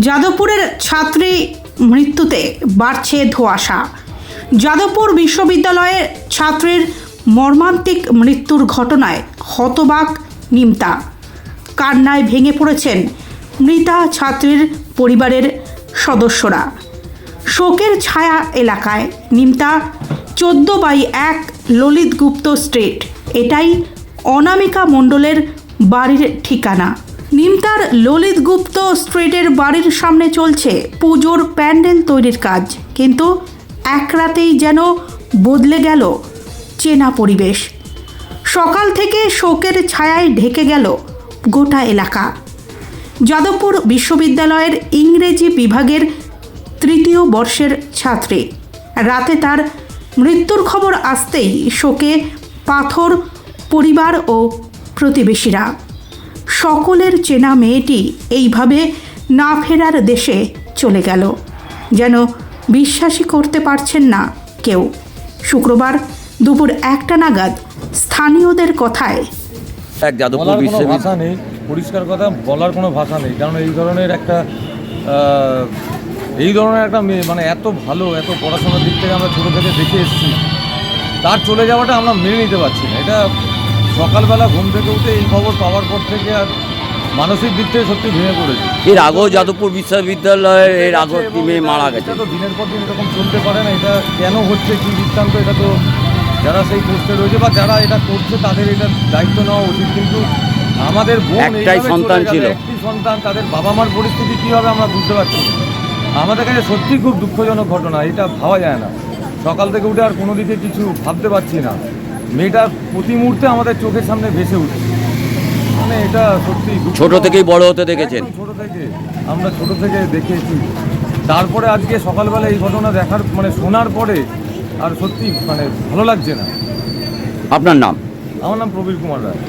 যাদবপুরের ছাত্রী মৃত্যুতে বাড়ছে ধোঁয়াশা। যাদবপুর বিশ্ববিদ্যালয়ের ছাত্রীর মর্মান্তিক মৃত্যুর ঘটনায় হতবাক নিমতা। কান্নায় ভেঙে পড়েছেন মৃতা ছাত্রীর পরিবারের সদস্যরা। শোকের ছায়া এলাকায় নিমতা চোদ্দ বাই এক ললিত গুপ্ত স্ট্রিট। এটাই অনামিকা মণ্ডলের বাড়ির ঠিকানা। নিমতার ললিত গুপ্ত স্ট্রিটের বাড়ির সামনে চলছে পুজোর প্যান্ডেল তৈরির কাজ। কিন্তু এক রাতেই যেন বদলে গেল চেনা পরিবেশ। সকাল থেকে শোকের ছায়ায় ঢেকে গেল গোটা এলাকা। যাদবপুর বিশ্ববিদ্যালয়ের ইংরেজি বিভাগের তৃতীয় বর্ষের ছাত্রী। রাতে তার মৃত্যুর খবর আসতেই শোকে পাথর, পরিবার ও প্রতিবেশীরা সকলের চেনা মেয়েটি এইভাবে না ফেরার দেশে চলে গেল। যেন বিশ্বাসই করতে পারছেন না কেউ। শুক্রবার দুপুর একটা নাগাদ স্থানীয়দের কথায় এক যাদবপুর ভাষা নেই পরিষ্কার কথা বলার কোনো ভাষা নেই। কারণ এই ধরনের একটা এই ধরনের একটা মেয়ে মানে এত ভালো এত পড়াশোনার দিক থেকে আমরা ছোটো থেকে দেখে এসেছি তার চলে যাওয়াটা আমরা মেনে নিতে পারছি না। এটা সকালবেলা ঘুম থেকে উঠে এই খবর পাওয়ার পর থেকে আর মানসিক দিক থেকে সত্যি ভেঙে পড়েছে। এর আগেও যাদবপুর বিশ্ববিদ্যালয়ের এর আগেও একটি মেয়ে মারা গেছে। এটা তো দিনের পর দিন এরকম চলতে পারে না এটা কেন হচ্ছে কি বৃত্তান্ত এটা তো যারা সেই পোস্টে রয়েছে বা যারা এটা করছে তাদের এটা দায়িত্ব নেওয়া উচিত। কিন্তু আমাদের বোন একটাই সন্তান ছিল। একটি সন্তান তাদের বাবা মার পরিস্থিতি কী হবে আমরা বুঝতে পারছি আমাদের কাছে সত্যি খুব দুঃখজনক ঘটনা এটা ভাবা যায় না। সকাল থেকে উঠে আর কোনো দিকে কিছু ভাবতে পারছি না। মেয়েটার প্রতি মুহূর্তে আমাদের চোখের সামনে ভেসে উঠে। মানে এটা সত্যি। ছোট থেকেই বড় হতে দেখেছেন? ছোট থেকে। আমরা ছোট থেকে দেখেছি। তারপরে আজকে সকালবেলা এই ঘটনা দেখার মানে শোনার পরে আর সত্যি মানে ভালো লাগছে না। আপনার নাম? আমার নাম প্রবীর কুমার রায়।